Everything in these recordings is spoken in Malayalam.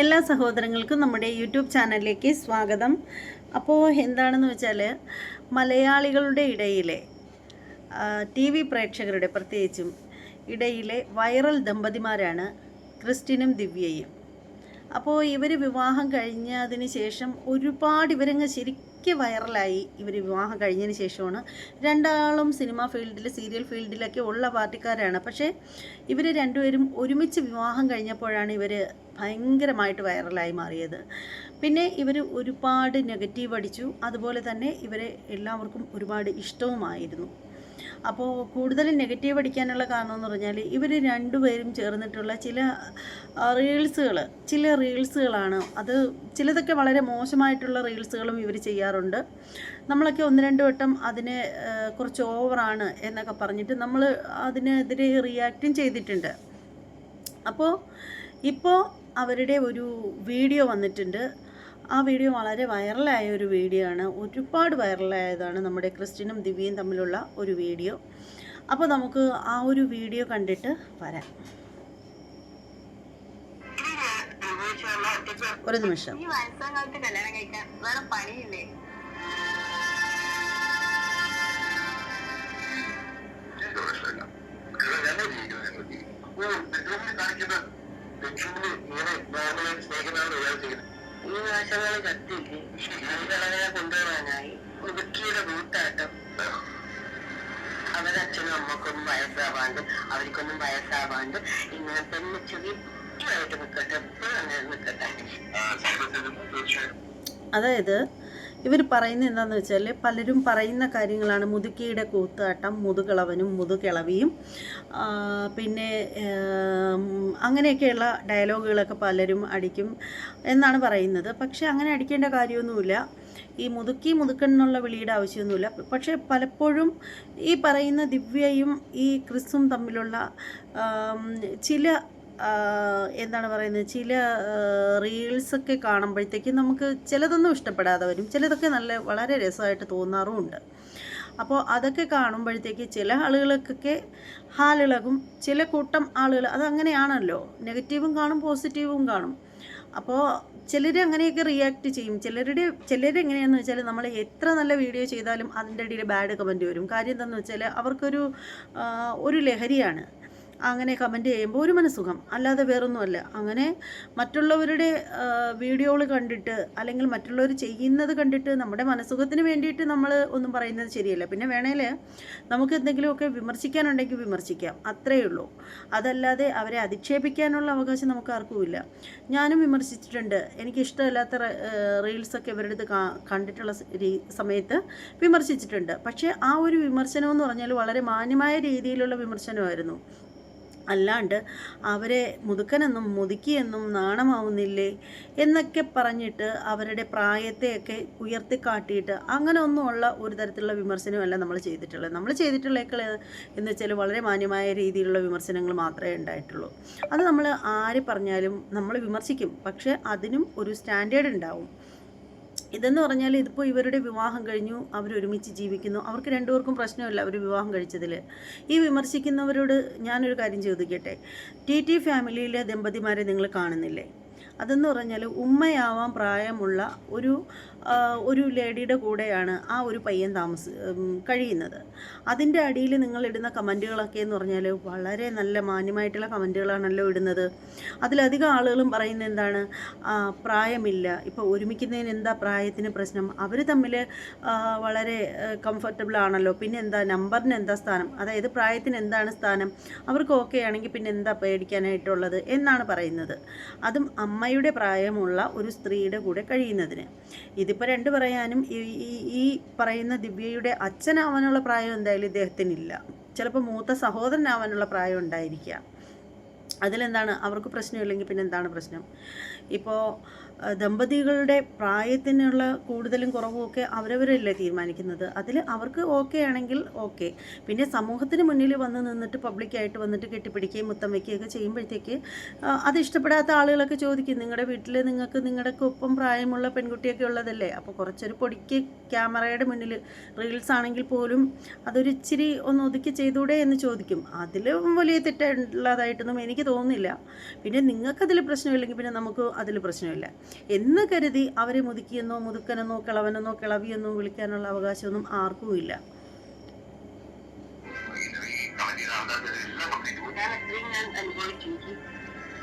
എല്ലാ സഹോദരങ്ങൾക്കും നമ്മുടെ യൂട്യൂബ് ചാനലിലേക്ക് സ്വാഗതം. അപ്പോൾ എന്താണെന്ന് വെച്ചാൽ മലയാളികളുടെ ഇടയിലെ ടി വി പ്രേക്ഷകരുടെ പ്രത്യേകിച്ചും ഇടയിലെ വൈറൽ ദമ്പതിമാരാണ് ക്രിസ്റ്റിനും ദിവ്യയും. അപ്പോൾ ഇവർ വിവാഹം കഴിഞ്ഞതിന് ശേഷം ഒരുപാട് ഇവരങ്ങ് ശരിക്കും വൈറലായി ഇവർ വിവാഹം കഴിഞ്ഞതിന് ശേഷമാണ്. രണ്ടാളും സിനിമ ഫീൽഡിൽ സീരിയൽ ഫീൽഡിലൊക്കെ ഉള്ള പാർട്ടിക്കാരാണ്. പക്ഷേ ഇവർ രണ്ടുപേരും ഒരുമിച്ച് വിവാഹം കഴിഞ്ഞപ്പോഴാണ് ഇവർ ഭയങ്കരമായിട്ട് വൈറലായി മാറിയത്. പിന്നെ ഇവർ ഒരുപാട് നെഗറ്റീവ് അടിച്ചു. അതുപോലെ തന്നെ ഇവരെ എല്ലാവർക്കും ഒരുപാട് ഇഷ്ടവുമായിരുന്നു. അപ്പോൾ കൂടുതൽ നെഗറ്റീവ് അടിക്കാനുള്ള കാരണം എന്ന് പറഞ്ഞാൽ ഇവർ രണ്ടുപേരും ചേർന്നിട്ടുള്ള ചില റീൽസുകൾ ചില റീൽസുകളാണ്. അത് ചിലതൊക്കെ വളരെ മോശമായിട്ടുള്ള റീൽസുകളും ഇവർ ചെയ്യാറുണ്ട്. നമ്മളൊക്കെ ഒന്ന് രണ്ട് വട്ടം അതിനെ കുറച്ച് ഓവറാണ് എന്നൊക്കെ പറഞ്ഞിട്ട് നമ്മൾ അതിനെതിരെ റിയാക്റ്റും ചെയ്തിട്ടുണ്ട്. അപ്പോൾ ഇപ്പോൾ അവരുടെ ഒരു വീഡിയോ വന്നിട്ടുണ്ട്. ആ വീഡിയോ വളരെ വൈറലായ ഒരു വീഡിയോ ആണ്. ഒരുപാട് വൈറലായതാണ് നമ്മുടെ ക്രിസ്റ്റിനും ദിവ്യയും തമ്മിലുള്ള ഒരു വീഡിയോ. അപ്പോൾ നമുക്ക് ആ ഒരു വീഡിയോ കണ്ടിട്ട് വരാം. ഒരു നിമിഷം. ഈ വയസ്സാം ഇങ്ങനെ നോർമലായിട്ട് കഴിക്കാൻ വേറെ പണിയില്ലേ? ഈ വേഷങ്ങൾ കത്തില്ലേ അതികളങ്ങനെ കൊണ്ടുപോകാനായി മുതുക്കിയുടെ കൂട്ടാട്ടം അവരച്ഛനും അമ്മക്കൊന്നും വയസ്സാവാണ്ട് അവർക്കൊന്നും വയസ്സാവാണ്ട് ഇങ്ങനെ തന്നെ ചെറിയായിട്ട് നിൽക്കട്ടെ എപ്പോഴും അങ്ങനെ നിൽക്കട്ടെ അതായത് ഇവർ പറയുന്നത് എന്താണെന്ന് വെച്ചാൽ പലരും പറയുന്ന കാര്യങ്ങളാണ്. മുതുക്കിയുടെ കൂത്താട്ടം മുതുകിളവനും മുതുകിളവിയും പിന്നെ അങ്ങനെയൊക്കെയുള്ള ഡയലോഗുകളൊക്കെ പലരും അടിക്കും എന്നാണ് പറയുന്നത്. പക്ഷേ അങ്ങനെ അടിക്കേണ്ട കാര്യമൊന്നുമില്ല. ഈ മുതുക്കി മുതുക്കൻ എന്നുള്ള വിളിയുടെ ആവശ്യമൊന്നുമില്ല. പക്ഷേ പലപ്പോഴും ഈ പറയുന്ന ദിവ്യയും ഈ ക്രിസും തമ്മിലുള്ള ചില എന്താണ് പറയുന്നത് ചില റീൽസൊക്കെ കാണുമ്പോഴത്തേക്ക് നമുക്ക് ചിലതൊന്നും ഇഷ്ടപ്പെടാതെ വരും. ചിലതൊക്കെ നല്ല വളരെ രസമായിട്ട് തോന്നാറുമുണ്ട്. അപ്പോൾ അതൊക്കെ കാണുമ്പോഴത്തേക്ക് ചില ആളുകൾക്കൊക്കെ ഹാലിളകും ചില കൂട്ടം ആളുകൾ അതങ്ങനെയാണല്ലോ. നെഗറ്റീവും കാണും പോസിറ്റീവും കാണും. അപ്പോൾ ചിലർ അങ്ങനെയൊക്കെ റിയാക്ട് ചെയ്യും. ചിലരുടെ ചിലരെങ്ങനെയാണെന്ന് വെച്ചാൽ നമ്മൾ എത്ര നല്ല വീഡിയോ ചെയ്താലും അതിന്റെ ഇടയിൽ ബാഡ് കമന്റ് വരും. കാര്യം എന്താണെന്ന് വെച്ചാൽ അവർക്കൊരു ഒരു ലഹരിയാണ്. അങ്ങനെ കമന്റ് ചെയ്യുമ്പോൾ ഒരു മനസ്സുഖം. അല്ലാതെ വേറൊന്നുമല്ല. അങ്ങനെ മറ്റുള്ളവരുടെ വീഡിയോകൾ കണ്ടിട്ട് അല്ലെങ്കിൽ മറ്റുള്ളവർ ചെയ്യുന്നത് കണ്ടിട്ട് നമ്മുടെ മനസ്സുഖത്തിന് വേണ്ടിയിട്ട് നമ്മൾ ഒന്നും പറയുന്നത് ശരിയല്ല. പിന്നെ വേണേൽ നമുക്ക് എന്തെങ്കിലുമൊക്കെ വിമർശിക്കാനുണ്ടെങ്കിൽ വിമർശിക്കാം. അത്രയേ ഉള്ളൂ. അതല്ലാതെ അവരെ അധിക്ഷേപിക്കാനുള്ള അവകാശം നമുക്ക് ആർക്കുമില്ല ഞാനും വിമർശിച്ചിട്ടുണ്ട്. എനിക്കിഷ്ടമല്ലാത്ത റീൽസൊക്കെ ഇവരുടെ കണ്ടിട്ടുള്ള സമയത്ത് വിമർശിച്ചിട്ടുണ്ട്. പക്ഷേ ആ ഒരു വിമർശനം എന്ന് പറഞ്ഞാൽ വളരെ മാന്യമായ രീതിയിലുള്ള വിമർശനമായിരുന്നു. അല്ലാണ്ട് അവരെ മുതുക്കനെന്നും മുതുക്കിയെന്നും നാണമാവുന്നില്ലേ എന്നൊക്കെ പറഞ്ഞിട്ട് അവരുടെ പ്രായത്തെയൊക്കെ ഉയർത്തിക്കാട്ടിയിട്ട് അങ്ങനെ ഒന്നുമുള്ള ഒരു തരത്തിലുള്ള വിമർശനമല്ല നമ്മൾ ചെയ്തിട്ടുള്ളത്. നമ്മൾ ചെയ്തിട്ടുള്ളേക്കൾ എന്ന് വെച്ചാൽ വളരെ മാന്യമായ രീതിയിലുള്ള വിമർശനങ്ങൾ മാത്രമേ ഉണ്ടായിട്ടുള്ളൂ. അത് നമ്മൾ ആര് പറഞ്ഞാലും നമ്മൾ വിമർശിക്കും. പക്ഷേ അതിനും ഒരു സ്റ്റാൻഡേർഡ് ഉണ്ടാവും. ഇതെന്ന് പറഞ്ഞാൽ ഇതിപ്പോൾ ഇവരുടെ വിവാഹം കഴിഞ്ഞു അവർ ഒരുമിച്ച് ജീവിക്കുന്നു. അവർക്ക് രണ്ടുപേർക്കും പ്രശ്നമില്ല അവർ വിവാഹം കഴിച്ചതിൽ ഈ വിമർശിക്കുന്നവരോട് ഞാനൊരു കാര്യം ചോദിക്കട്ടെ? ടി ടി ഫാമിലിയിലെ ദമ്പതിമാരെ നിങ്ങൾ കാണുന്നില്ലേ? അതെന്ന് പറഞ്ഞാൽ ഉമ്മയാവാൻ പ്രായമുള്ള ഒരു ഒരു ലേഡിയുടെ കൂടെയാണ് ആ ഒരു പയ്യൻ താമസ കഴിയുന്നത്. അതിന്റെ അടിയിൽ നിങ്ങൾ ഇടുന്ന കമന്റുകളൊക്കെ എന്ന് പറഞ്ഞാൽ വളരെ നല്ല മാന്യമായിട്ടുള്ള കമന്റുകളാണല്ലോ ഇടുന്നത്. അതിലധികം ആളുകളും പറയുന്നത് എന്താണ്? പ്രായമില്ല. ഇപ്പോൾ ഒരുമിക്കുന്നതിന് എന്താ പ്രായത്തിന് പ്രശ്നം? അവർ തമ്മിൽ വളരെ കംഫർട്ടബിൾ ആണല്ലോ. പിന്നെ എന്താ? നമ്പറിന് എന്താ സ്ഥാനം? അതായത് പ്രായത്തിന് എന്താണ് സ്ഥാനം? അവർക്ക് ഓക്കെ ആണെങ്കിൽ പിന്നെ എന്താ പേടിക്കാനായിട്ടുള്ളത് എന്നാണ് പറയുന്നത്. അതും അമ്മയുടെ പ്രായമുള്ള ഒരു സ്ത്രീയുടെ കൂടെ കഴിയുന്നതിന്. ഇതിപ്പോൾ രണ്ട് പറയാനും ഈ ഈ- പറയുന്ന ദിവ്യയുടെ അച്ഛനാവാനുള്ള പ്രായം എന്തായാലും ഇദ്ദേഹത്തിനില്ല. ചിലപ്പോൾ മൂത്ത സഹോദരനാവാനുള്ള പ്രായം ഉണ്ടായിരിക്കാം. അതിലെന്താണ്? അവർക്ക് പ്രശ്നമില്ലെങ്കിൽ പിന്നെ എന്താണ് പ്രശ്നം? ഇപ്പോൾ ദമ്പതികളുടെ പ്രായത്തിനുള്ള കൂടുതലും കുറവും ഒക്കെ അവരവരല്ലേ തീരുമാനിക്കുന്നത്? അതിൽ അവർക്ക് ഓക്കെ ആണെങ്കിൽ ഓക്കെ പിന്നെ സമൂഹത്തിന് മുന്നിൽ വന്ന് നിന്നിട്ട് പബ്ലിക്കായിട്ട് വന്നിട്ട് കെട്ടിപ്പിടിക്കുകയും മുത്തം വയ്ക്കുകയൊക്കെ ചെയ്യുമ്പോഴത്തേക്ക് അത് ഇഷ്ടപ്പെടാത്ത ആളുകളൊക്കെ ചോദിക്കും നിങ്ങളുടെ വീട്ടിൽ നിങ്ങൾക്ക് നിങ്ങളുടെ ഒപ്പം പ്രായമുള്ള പെൺകുട്ടിയൊക്കെ ഉള്ളതല്ലേ? അപ്പോൾ കുറച്ചൊരു പൊടിക്ക് ക്യാമറയുടെ മുന്നിൽ റീൽസ് ആണെങ്കിൽ പോലും അതൊരു ഇച്ചിരി ഒന്ന് ഒതുക്കി ചെയ്തൂടെ എന്ന് ചോദിക്കും. അതിലും വലിയ തെറ്റുള്ളതായിട്ടൊന്നും എനിക്ക് തോന്നുന്നില്ല. പിന്നെ നിങ്ങൾക്കതിൽ പ്രശ്നമില്ലെങ്കിൽ പിന്നെ നമുക്ക് അതിൽ പ്രശ്നമില്ല. എന്ന് കരുതി അവരെ മുതുക്കിയെന്നോ മുതുക്കനെന്നോ കിളവനെന്നോ കിളവിയെന്നോ വിളിക്കാനുള്ള അവകാശമൊന്നും ആർക്കും ഇല്ല ഈ കമന്റിയുടെ ആൾക്കാരെല്ലാം കംപ്ലീറ്റ് പോയി ഞാൻ അത്രയും ഞാൻ അനുഭവിച്ചു എനിക്ക്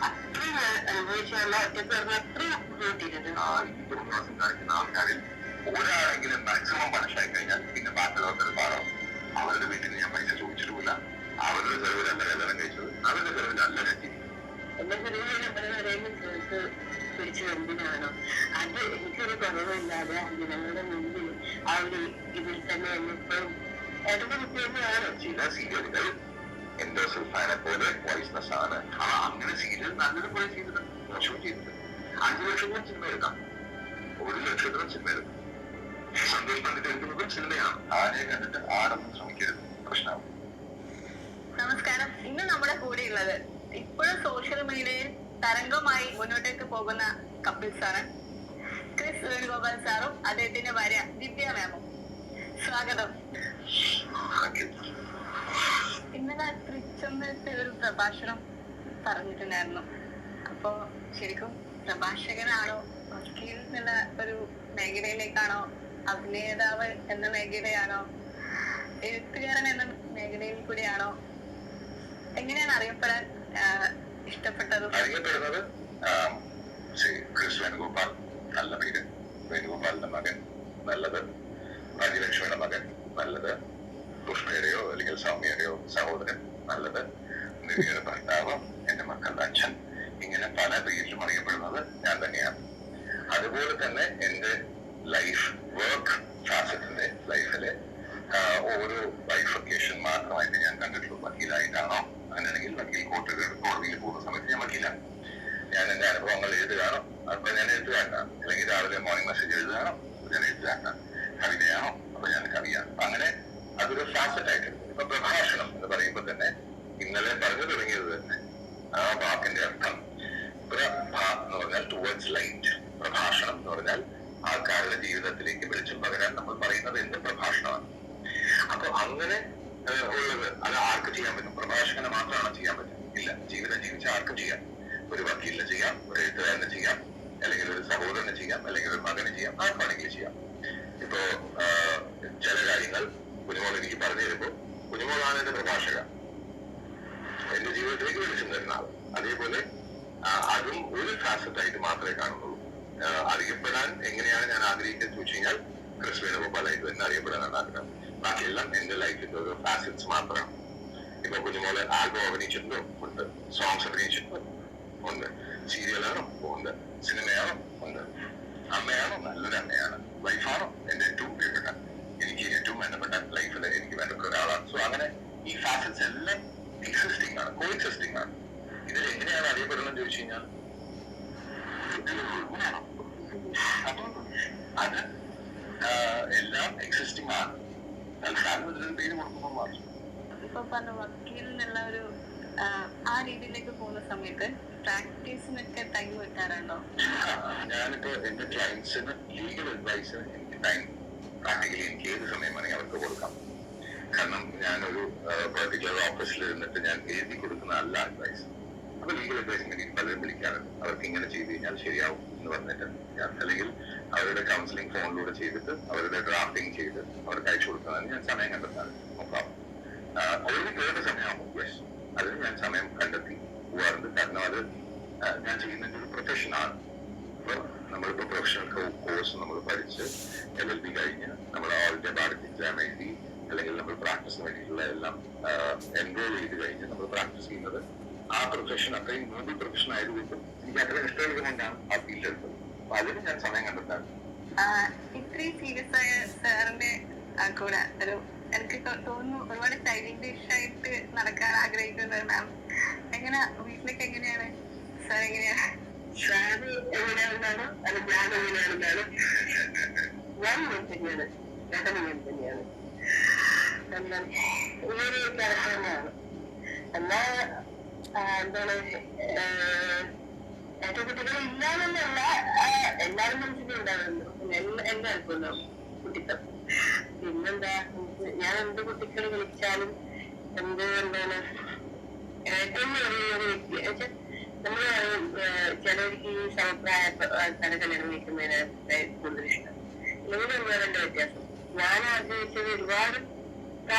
അത്രയും ഞാൻ അനുഭവിച്ചുള്ള ഒറ്റയ്ക്ക് പറഞ്ഞ അത്രയും ബുദ്ധിമുട്ടിയിരുന്നു ആ ഈ തോന്നിവാസം കാണിക്കുന്ന ആൾക്കാരിൽ ഒരാളെങ്കിലും അവരുടെ വീട്ടിൽ ഞാൻ പൈസ ചോദിച്ചിട്ടുമില്ല അവരുടെ ചെലവിലല്ല കല്യാണം കഴിച്ചത്. അവരുടെ ചെലവിലല്ല അല്ല എന്റെ ചെറിയ പലവരെയും കേട്ട് പിടിച്ചു എന്തിനാണോ അത് എനിക്കൊരു കുറവില്ലാതെ ജനങ്ങളുടെ മുമ്പിൽ ആ ഒരു ഇതിൽ തന്നെ എന്നിപ്പോഴും ഇടത് കുട്ടിയെന്നാണ് ചില സീരിയലുകൾ എന്റെ സുൽഫാനെ പോലെ വോയിസ്നെസ് ആണ്. ആ അങ്ങനെ സീരിയൽ നല്ലതുപോലെ ചെയ്തിട്ട് മോശവും ചെയ്തിട്ട് അഞ്ചു ലക്ഷത്തിന് സിനിമ എടുക്കാം. ഒരു ലക്ഷത്തിന് സിനിമ എടുക്കാം. സന്തോഷ് പണ്ഡിറ്റ് എടുക്കുന്നതും സിനിമയാണ് ആരെ കണ്ടിട്ട് ആടൊന്നും ശ്രമിക്കരുത്. പ്രശ്നമാവും. നമസ്കാരം. ഇന്ന് നമ്മുടെ കൂടെയുള്ളത് ഇപ്പോഴും സോഷ്യൽ മീഡിയയിൽ തരംഗമായി മുന്നോട്ടേക്ക് പോകുന്ന കപ്പിൾസ് ആണ്. ക്രിസ് വേണുഗോപാൽ സാറും അദ്ദേഹത്തിന്റെ ഭാര്യ ദിവ്യ മാമും സ്വാഗതം. ഇന്നലെ തൃച്ചന്തത്തെ ഒരു പ്രഭാഷണം പറഞ്ഞിട്ടുണ്ടായിരുന്നു. അപ്പോ ശരിക്കും പ്രഭാഷകനാണോ വക്കീൽ ഒരു മേഖലയിലേക്കാണോ അഭിനേതാവ് എന്ന മേഖലയാണോ എഴുത്തുകാരൻ എന്ന മേഖലയിൽ കൂടിയാണോ എങ്ങനെയാണ് അറിയപ്പെടാൻ ഇഷ്ടപ്പെട്ടത് അറിയപ്പെടുന്നത് ക്രിസ് വേണുഗോപാൽ നല്ല പേര് വേണുഗോപാലിന്റെ മകൻ നല്ലത്. ഭാഗ്യലക്ഷ്മിയുടെ മകൻ നല്ലത്. പുഷ്പയുടെയോ അല്ലെങ്കിൽ സൗമ്യയുടെയോ സഹോദരൻ നല്ലത്. നിധിയുടെ ഭർത്താവ് എന്റെ മക്കളുടെ അച്ഛൻ. ഇങ്ങനെ പല പേരിലും അറിയപ്പെടുന്നത് ഞാൻ തന്നെയാണ്. അതുപോലെ തന്നെ എന്റെ ലൈഫ് വർക്ക് ഫാസറ്റിന്റെ ലൈഫിലെ ഓരോ ബൈഫക്കേഷൻ മാത്രമായിട്ട് ഞാൻ കണ്ടിട്ടുള്ളൂ വക്കീലായിട്ടാണോ വക്കീൽ കോടതിയിൽ പോകുന്ന സമയത്ത് ഞാൻ വക്കീലാണ് ഞാൻ എന്റെ അനുഭവങ്ങൾ എഴുതുകയാണോ അപ്പൊ ഞാൻ എഴുതുകാരനാണ് അല്ലെങ്കിൽ രാവിലെ മോർണിംഗ് മെസ്സേജ് എഴുതുകയാണോ അപ്പൊ ഞാൻ എഴുതുകാരനാണ് കവിതയാണോ? അപ്പൊ ഞാൻ കവിയാണ്. അപ്പൊ അങ്ങനെ അതൊരു ഫാസറ്റ് ആയിട്ട് ഇപ്പൊ പ്രഭാഷണം എന്ന് പറയുമ്പോൾ തന്നെ ഇന്നലെ പറഞ്ഞു തുടങ്ങിയത് തന്നെ ആ വാക്കിന്റെ അർത്ഥം പ്രഭ എന്ന് പറഞ്ഞാൽ ടുവേർഡ്സ് ലൈറ്റ് പ്രഭാഷണം എന്ന് പറഞ്ഞാൽ ആൾക്കാരുടെ ജീവിതത്തിലേക്ക് വെളിച്ചം പകരാൻ നമ്മൾ പറയുന്നത് എന്ത് പ്രഭാഷണമാണ്. അപ്പൊ അങ്ങനെ ഉള്ളത് അത് ആർക്ക് ചെയ്യാൻ പറ്റും? പ്രഭാഷകനെ മാത്രമാണ് ചെയ്യാൻ പറ്റും ഇല്ല ജീവിതം ജീവിച്ച ആർക്കും ചെയ്യാം. ഒരു വക്കീലിന് ചെയ്യാം ഒരു എഴുത്തുകാരന് ചെയ്യാം അല്ലെങ്കിൽ ഒരു സഹോദരന് ചെയ്യാം അല്ലെങ്കിൽ ഒരു മകന് ചെയ്യാം ആർക്കാണെങ്കിലും ചെയ്യാം. ഇപ്പോ ചില കാര്യങ്ങൾ കുഞ്ഞുമോൾ എനിക്ക് പറഞ്ഞു തരുമ്പോൾ കുഞ്ഞുമോളാണ് എന്റെ പ്രഭാഷക. എന്റെ ജീവിതത്തിലേക്ക് വെളിച്ചം തരുന്ന ആൾ അതേപോലെ അതും ഒരു ശാസ്ത്രത്തായിട്ട് മാത്രമേ കാണുന്നുള്ളൂ. അറിയപ്പെടാൻ എങ്ങനെയാണ് ഞാൻ ആഗ്രഹിക്കുന്നത് ചോദിച്ചു കഴിഞ്ഞാൽ ക്രിസ് വേണുഗോപാലായിട്ട് തന്നെ അറിയപ്പെടാനാണ് ആഗ്രഹം. ബാക്കിയെല്ലാം എന്റെ ലൈഫിന്റെ ഒരു ഫാസറ്റ്സ് മാത്രമാണ്. ഇപ്പൊ കുഞ്ഞുമോൾ ആൽബം അഭിനയിച്ചിട്ടുണ്ട് ഉണ്ട്. സോങ്സ് അഭിനയിച്ചിട്ടുണ്ട് ഉണ്ട്. സീരിയലാണോ ഉണ്ട്. സിനിമയാണോ ഉണ്ട്. അമ്മയാണോ നല്ലൊരു അമ്മയാണ്. വൈഫാണോ എന്റെ ഏറ്റവും പ്രിയപ്പെട്ട എനിക്ക് ഏറ്റവും വേണ്ടപ്പെട്ട ലൈഫിൽ എനിക്ക് വേണ്ടപ്പെട്ട ഒരാളാണ്. സോ അങ്ങനെ ഈ ഫാസറ്റ്സ് എല്ലാം എക്സിസ്റ്റിംഗ് ആണ് കോ എക്സിസ്റ്റിംഗ് ആണ്. ഇതിൽ എങ്ങനെയാണ് അറിയപ്പെടുന്നത് ചോദിച്ചു കഴിഞ്ഞാൽ അപ്പം അത് എല്ലാം എക്സിസ്റ്റിംഗ് ആണ്. തൽക്കാലം ഇതിന് പേര് കൊടുക്കുമ്പോൾ മാത്രം. പറഞ്ഞ വക്കീൽ എന്നുള്ള ഒരു ആ രീതിയിലേക്ക് പോകുന്ന സമയത്ത് പ്രാക്ടീസിനൊക്കെ ടൈം വെക്കാറുണ്ടോ? ഞാനിപ്പോ എന്റെ ക്ലയൻസിന് ലീഗൽ അഡ്വൈസിന് എനിക്ക് ടൈം പ്രാക്ടിക്കലി എനിക്ക് ഏത് സമയം വേണമെങ്കിൽ അവർക്ക് കൊടുക്കാം. കാരണം ഞാനൊരു പെർട്ടിക്കുലർ ഓഫീസിൽ ഇരുന്നിട്ട് ഞാൻ എഴുതി കൊടുക്കുന്ന അല്ല അഡ്വൈസ് അപ്പൊ ലീഗൽ അഡ്വൈസിന് വേണ്ടി പലരും വിളിക്കാറുണ്ട് അവർക്ക് ഇങ്ങനെ ചെയ്ത് കഴിഞ്ഞാൽ ശരിയാവും എന്ന് പറഞ്ഞിട്ട് ഞാൻ അല്ലെങ്കിൽ അവരുടെ കൗൺസിലിംഗ് ഫോണിലൂടെ ചെയ്തിട്ട് അവരുടെ ഡ്രാഫ്റ്റിംഗ് ചെയ്ത് അവർക്ക് അയച്ചു കൊടുക്കുന്നതിന് ഞാൻ സമയം കണ്ടെത്താറുണ്ട് നോക്കാം. അവർക്ക് കേട്ട സമയമാകും യെസ് അതിന് ഞാൻ സമയം കണ്ടെത്തി. പോവാറുണ്ട് കാരണം അത് ഞാൻ ചെയ്യുന്നതിന്റെ ഒരു പ്രൊഫഷനാണ്. അപ്പൊ നമ്മളിപ്പോ പ്രൊഫഷണൽ കോഴ്സ് നമ്മൾ പഠിച്ച് എൽ എൽ ബി കഴിഞ്ഞ് നമ്മൾ ഓൾ ഇന്ത്യ എക്സാം എഴുതി അല്ലെങ്കിൽ നമ്മൾ പ്രാക്ടീസിന് വേണ്ടിയിട്ടുള്ള എല്ലാം എൻറോൾ ചെയ്ത് കഴിഞ്ഞ് നമ്മൾ പ്രാക്ടീസ് ചെയ്യുന്നത് ആ പ്രൊഫഷൻ അത്രയും നോബിൾ പ്രൊഫഷൻ ആയതുകൊണ്ടും എനിക്ക് അത്രയും ഇഷ്ടമുള്ളതുകൊണ്ടാണ് ആ ഫീൽഡ് എടുത്തത്. അപ്പൊ അതിന് ഞാൻ സമയം കണ്ടെത്താറ് ആഹ്, ഇത്രയും സീരിയസ് ആയ സാറിന്റെ കൂടെ ഒരു എനിക്ക് തോന്നുന്നു ഒരുപാട് സ്റ്റൈലിഷ് ആയിട്ട് നടക്കാൻ ആഗ്രഹിക്കുന്നത് മാം എങ്ങനെ? വീട്ടിലേക്ക് എങ്ങനെയാണ്? സാർ എങ്ങനെയാണ് അത് ഞാൻ എല്ലാവരും മനസ്സിലുണ്ടാവുന്നു അല്പം കുട്ടിത്തം. പിന്നെന്താ? ഞാൻ എന്ത് കുട്ടികൾ വിളിച്ചാലും എന്ത് എന്താണ്? ഏറ്റവും ഒരു വ്യക്തി. നമ്മൾ ചിലർക്ക് ഈ സമപ്രായ ആൾക്കാരെ കല്യാണം വയ്ക്കുന്നതിന് കൂടുതൽ ഇഷ്ടം. ഇല്ലെങ്കിൽ ഒരുപാടുണ്ട് വ്യത്യാസം. ഞാൻ ആഗ്രഹിച്ചത് ഒരുപാട്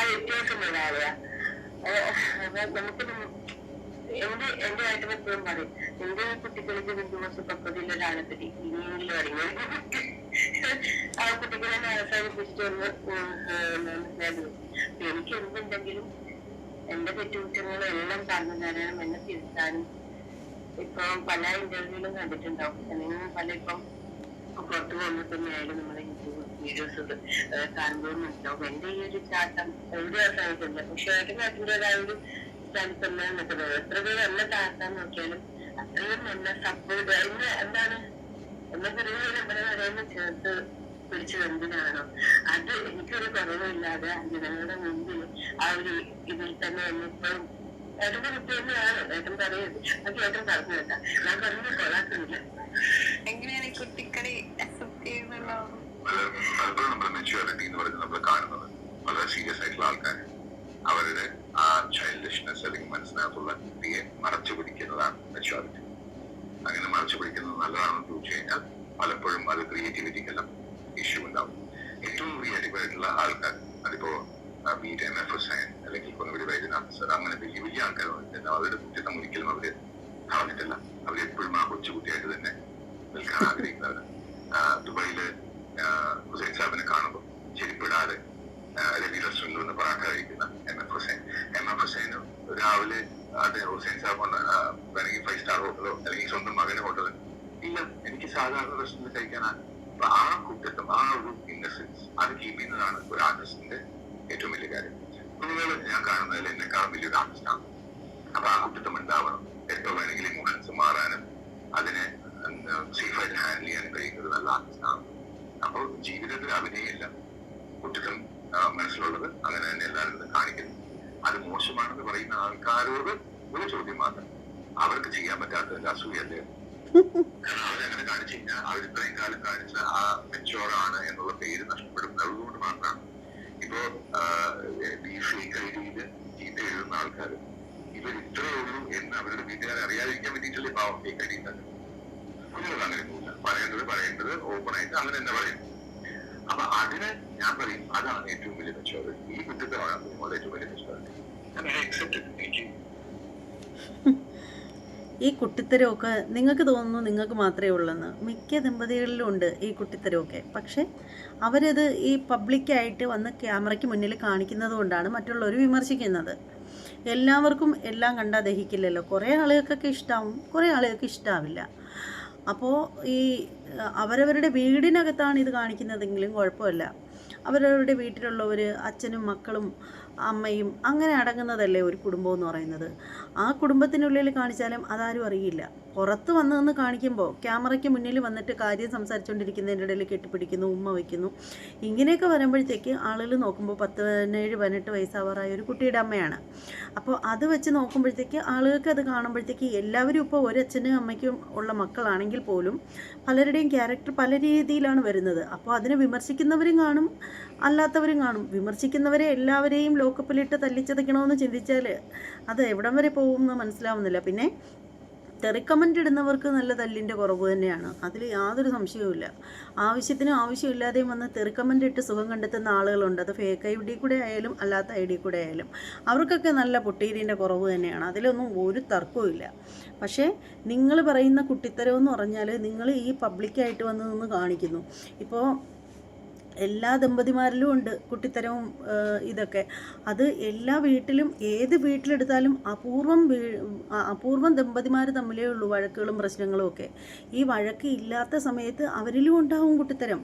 വ്യത്യാസമുള്ള ആളുക അപ്പൊ നമുക്ക് എന്റെ എന്റെ ആയിട്ട് എപ്പോഴും പറയും എന്റെ കുട്ടികൾക്ക് ദിവസം പക്വതയുള്ള ഒരാളെ പറ്റി? ഇനിയെങ്കിലും അറിയാം ആ കുട്ടികളെ അവസാനിപ്പിച്ചിട്ടൊന്ന് മനസ്സിലാക്കി എനിക്ക് എന്തുണ്ടെങ്കിലും എന്റെ തെറ്റുകുറ്റങ്ങളെല്ലാം പറഞ്ഞു തരാനും എന്നെ തിരുത്താനും ഇപ്പൊ പല ഇന്റർവ്യൂലും കണ്ടിട്ടുണ്ടാവും. അല്ലെങ്കിൽ പല ഇപ്പം പുറത്തു പോകുമ്പോൾ തന്നെ ആയാലും നമ്മളെ യൂട്യൂബ് വീഡിയോസ് കാണുമ്പോൾ മനസ്സിലാവും എന്റെ ഈ ഒരു ചാട്ടം എവിടെ അവസാനിക്കില്ല പക്ഷെ ഏട്ടൻ ഏട്ടന്റെതായ ഒരു സ്ഥാനത്തല്ല നിൽക്കുന്നത് എത്ര പേര് എന്നെ താഴ്ത്താൻ നോക്കിയാലും അത്രയും എന്നെ സപ്പോർട്ട് എന്നെ എന്താണ് എന്നെ കുറേ നമ്മുടെ കടയിൽ ചേർത്ത് പിടിച്ചു എന്തിനാണോ അത് എനിക്കൊരു കുറവില്ലാതെ ജനങ്ങളുടെ മുമ്പിൽ ആ ഒരു ഇതിൽ തന്നെ എന്നിപ്പോഴും ഏട്ടന്റെ കുട്ടി തന്നെയാണ് ഏട്ടൻ പറയരുത് അത് ഏട്ടൻ പറഞ്ഞു കേട്ടാ. ഞാൻ പറഞ്ഞു കൊള്ളാക്കുന്നില്ല എങ്ങനെയാണ് ഈ കുട്ടിക്കളി അക്സെപ്റ്റ് ചെയ്യുന്നുള്ളോ പലപ്പോഴും നമ്മുടെ മെച്യൂരിറ്റി എന്ന് പറയുന്നത് നമ്മൾ കാണുന്നത്. വളരെ സീരിയസ് ആയിട്ടുള്ള ആൾക്കാർ അവരുടെ ആ ചൈൽഡിഷ്നെസ് അല്ലെങ്കിൽ മനസ്സിനകത്തുള്ള കുട്ടിയെ മറച്ചു പിടിക്കുന്നതാണ് മെച്യൂരിറ്റി അങ്ങനെ മറച്ചു പിടിക്കുന്നത് നല്ലതാണെന്ന് ചോദിച്ചു കഴിഞ്ഞാൽ പലപ്പോഴും അത് ക്രിയേറ്റിവിറ്റിക്കെല്ലാം ഇഷ്യൂ ഉണ്ടാവും. ഏറ്റവും ക്രിയേറ്റീവ് ആൾക്കാർ അതിപ്പോ ബി എം എഫ് ഹുസൈൻ അല്ലെങ്കിൽ കൊന്നുകൂടി വൈദ്യനാഥ് സർ അങ്ങനെ വലിയ വലിയ ആൾക്കാർ വന്നിട്ടുണ്ട് അവരുടെ കുട്ടിത്തം ഒരിക്കലും അവർ കളഞ്ഞിട്ടില്ല അവരെപ്പോഴും ആ കൊച്ചുകുട്ടിയായിട്ട് തന്നെ നിൽക്കാൻ ആഗ്രഹിക്കുന്നവർ ദുബായിൽ ആഹ് ഹുസൈൻ സാഹിബിനെ കാണുമ്പോൾ ചെരിപ്പിടാതെ ആഹ് രവി റെസ്റ്റോറന്റിൽ നിന്ന് പറാട്ട കഴിക്കുന്ന M F Hussain M F ഹുസൈന് രാവിലെ അതെ ഹുസൈൻ സാഹിബ് വന്ന് ആഹ് വേണമെങ്കിൽ ഫൈവ് സ്റ്റാർ ഹോട്ടലോ അല്ലെങ്കിൽ സ്വന്തം മകന്റെ ഹോട്ടലോ ഇല്ല എനിക്ക് സാധാരണ റെസ്റ്റോറന്റ് കഴിക്കാനാണ്. അപ്പൊ ആ കുട്ടിത്തം ആ ഒരു ഇന്നസെൻസ് അത് കീപ്പ് ചെയ്യുന്നതാണ് ഒരു ആർട്ടിസ്റ്റിന്റെ ഏറ്റവും വലിയ കാര്യം. കുഞ്ഞുങ്ങൾ ഞാൻ കാണുന്നതിൽ എന്നെക്കാളും വലിയൊരു ആർട്ടിസ്റ്റാണ് അപ്പൊ ആ കുട്ടിത്തം ഉണ്ടാവണം. എപ്പോ വേണമെങ്കിലും ഇമോഷൻസ് മാറാനും അതിനെ സേഫായിട്ട് ഹാൻഡിൽ ചെയ്യാനും കഴിയുന്നത് നല്ല ആർട്ടിസ്റ്റാണ് അപ്പോൾ ജീവിതത്തിൽ അഭിനയമില്ല. കുട്ടികൾ മനസ്സിലുള്ളത് അങ്ങനെ തന്നെ എല്ലാവരും കാണിക്കുന്നു. അത് മോശമാണെന്ന് പറയുന്ന ആൾക്കാരോട് ഒരു ചോദ്യം മാത്രം. അവർക്ക് ചെയ്യാൻ പറ്റാത്തതിന്റെ അസൂയല്ലേ? ആണ് എന്നുള്ള പേര് നഷ്ടപ്പെടും അതുകൊണ്ട് മാത്രമാണ് ഇപ്പോ ഈ ഫേക്ക് ഐഡിയിൽ ചീത്ത എഴുതുന്ന ആൾക്കാർ ഇവർ ഇത്രേ ഉള്ളൂ എന്ന് അവരുടെ വീട്ടുകാരെ അറിയാതിരിക്കാൻ വേണ്ടിയിട്ടല്ലേ പാവം ഫേക്ക് ഐഡി ഉണ്ടാക്കുന്നത് കുഞ്ഞുങ്ങൾ പോകില്ല പറയേണ്ടത് പറയേണ്ടത് ഓപ്പൺ ആയിട്ട് അങ്ങനെ തന്നെ പറയും അപ്പൊ അതിന് ഞാൻ പറയും അതാണ് ഏറ്റവും വലിയ മെച്ചോറിറ്റി ഈ കുറ്റത്തിലാണ് ഏറ്റവും വലിയ മെച്ചോറിറ്റി ഞാൻ അക്സെപ്റ്റ് എനിക്ക് ഈ കുട്ടിത്തരമൊക്കെ നിങ്ങൾക്ക് തോന്നുന്നു നിങ്ങൾക്ക് മാത്രമേ ഉള്ളെന്ന്. മിക്ക ദമ്പതികളിലും ഉണ്ട് ഈ കുട്ടിത്തരമൊക്കെ. പക്ഷേ അവരത് ഈ പബ്ലിക്കായിട്ട് വന്ന് ക്യാമറയ്ക്ക് മുന്നിൽ കാണിക്കുന്നത് കൊണ്ടാണ് മറ്റുള്ളവർ വിമർശിക്കുന്നത്. എല്ലാവർക്കും എല്ലാം കണ്ടാൽ ദഹിക്കില്ലല്ലോ. കുറേ ആളുകൾക്കൊക്കെ ഇഷ്ടമാവും കുറേ ആളുകൾക്ക് ഇഷ്ടാവില്ല. അപ്പോൾ ഈ അവരവരുടെ വീടിനകത്താണ് ഇത് കാണിക്കുന്നതെങ്കിലും കുഴപ്പമില്ല. അവരവരുടെ വീട്ടിലുള്ളവർ അച്ഛനും മക്കളും അമ്മയും അങ്ങനെ അടങ്ങുന്നതല്ലേ ഒരു കുടുംബം എന്ന് പറയുന്നത്. ആ കുടുംബത്തിനുള്ളിൽ കാണിച്ചാലും അതാരും അറിയില്ല. പുറത്ത് വന്ന് നിന്ന് കാണിക്കുമ്പോൾ ക്യാമറയ്ക്ക് മുന്നിൽ വന്നിട്ട് കാര്യം സംസാരിച്ചുകൊണ്ടിരിക്കുന്നതിന്റെ ഇടയിൽ കെട്ടിപ്പിടിക്കുന്നു ഉമ്മ വയ്ക്കുന്നു. ഇങ്ങനെയൊക്കെ വരുമ്പോഴത്തേക്ക് ആളുകൾ നോക്കുമ്പോൾ പത്ത് പതിനേഴ് പതിനെട്ട് വയസ്സാവാറായ ഒരു കുട്ടിയുടെ അമ്മയാണ്. അപ്പോൾ അത് വെച്ച് നോക്കുമ്പോഴത്തേക്ക് ആളുകൾക്ക് അത് കാണുമ്പോഴത്തേക്ക് എല്ലാവരും ഇപ്പോൾ ഒരച്ഛനും അമ്മയ്ക്കും ഉള്ള മക്കളാണെങ്കിൽ പോലും പലരുടെയും ക്യാരക്ടർ പല രീതിയിലാണ് വരുന്നത്. അപ്പോൾ അതിനെ വിമർശിക്കുന്നവരും കാണും അല്ലാത്തവരും കാണും. വിമർശിക്കുന്നവരെ എല്ലാവരെയും ലോക്കപ്പിലിട്ട് തല്ലിച്ചതയ്ക്കണമെന്ന് ചിന്തിച്ചാൽ അത് എവിടം വരെ പോകുമെന്ന് മനസ്സിലാവുന്നില്ല. പിന്നെ തെറിക്കമന്റ് ഇടുന്നവർക്ക് നല്ല തല്ലിന്റെ കുറവ് തന്നെയാണ്. അതിൽ യാതൊരു സംശയവുമില്ല ആവശ്യത്തിനും ആവശ്യമില്ലാതെയും വന്ന് തെറിക്കമെന്റ് ഇട്ട് സുഖം കണ്ടെത്തുന്ന ആളുകളുണ്ട്. അത് ഫേക്ക് ഐ ഡി കൂടെ ആയാലും അല്ലാത്ത ഐ ഡി കൂടെ ആയാലും. അവർക്കൊക്കെ നല്ല പൊട്ടീരിന്റെ കുറവ് തന്നെയാണ്. അതിലൊന്നും ഒരു തർക്കവും ഇല്ല. പക്ഷേ നിങ്ങൾ പറയുന്ന കുട്ടിത്തരം എന്ന് പറഞ്ഞാൽ നിങ്ങൾ ഈ പബ്ലിക്കായിട്ട് വന്ന് നിന്ന് കാണിക്കുന്നു. ഇപ്പോൾ എല്ലാ ദമ്പതിമാരിലും ഉണ്ട് കുട്ടിത്തരവും ഇതൊക്കെ. അത് എല്ലാ വീട്ടിലും ഏത് വീട്ടിലെടുത്താലും അപൂർവം അപൂർവം ദമ്പതിമാർ തമ്മിലേ ഉള്ളൂ വഴക്കുകളും പ്രശ്നങ്ങളും ഒക്കെ. ഈ വഴക്ക് ഇല്ലാത്ത സമയത്ത് അവരിലും ഉണ്ടാവും കുട്ടിത്തരം.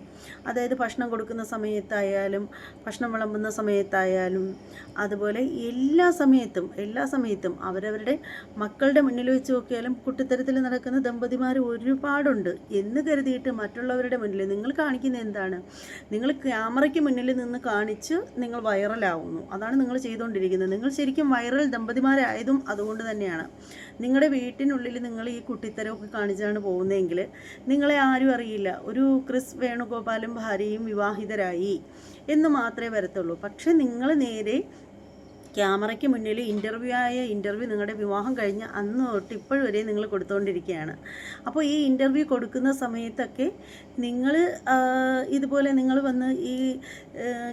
അതായത് ഭക്ഷണം കൊടുക്കുന്ന സമയത്തായാലും ഭക്ഷണം വിളമ്പുന്ന സമയത്തായാലും അതുപോലെ എല്ലാ സമയത്തും എല്ലാ സമയത്തും അവരവരുടെ മക്കളുടെ മുന്നിൽ വെച്ച് നോക്കിയാലും കുട്ടിത്തരത്തിൽ നടക്കുന്ന ദമ്പതിമാർ ഒരുപാടുണ്ട്. എന്ന് കരുതിയിട്ട് മറ്റുള്ളവരുടെ മുന്നിൽ നിങ്ങൾ കാണിക്കുന്ന എന്താണ്? നിങ്ങൾ ക്യാമറയ്ക്ക് മുന്നിൽ നിന്ന് കാണിച്ച് നിങ്ങൾ വൈറലാവുന്നു. അതാണ് നിങ്ങൾ ചെയ്തുകൊണ്ടിരിക്കുന്നത്. നിങ്ങൾ ശരിക്കും വൈറൽ ദമ്പതിമാരായതും അതുകൊണ്ട് തന്നെയാണ്. നിങ്ങളുടെ വീട്ടിനുള്ളിൽ നിങ്ങൾ ഈ കുട്ടിത്തരമൊക്കെ കാണിച്ചാണ് പോകുന്നതെങ്കിൽ നിങ്ങളെ ആരും അറിയില്ല. ഒരു ക്രിസ് വേണുഗോപാലും ഭാര്യയും വിവാഹിതരായി എന്ന് മാത്രമേ വരത്തുള്ളൂ. പക്ഷേ നിങ്ങൾ നേരെ ക്യാമറയ്ക്ക് മുന്നിൽ ഇന്റർവ്യൂ ആയ ഇന്റർവ്യൂ നിങ്ങളുടെ വിവാഹം കഴിഞ്ഞ അന്ന് തൊട്ട് ഇപ്പോഴും വരെ നിങ്ങൾ കൊടുത്തുകൊണ്ടിരിക്കുകയാണ് അപ്പോൾ ഈ ഇന്റർവ്യൂ കൊടുക്കുന്ന സമയത്തൊക്കെ നിങ്ങൾ ഇതുപോലെ നിങ്ങൾ വന്ന് ഈ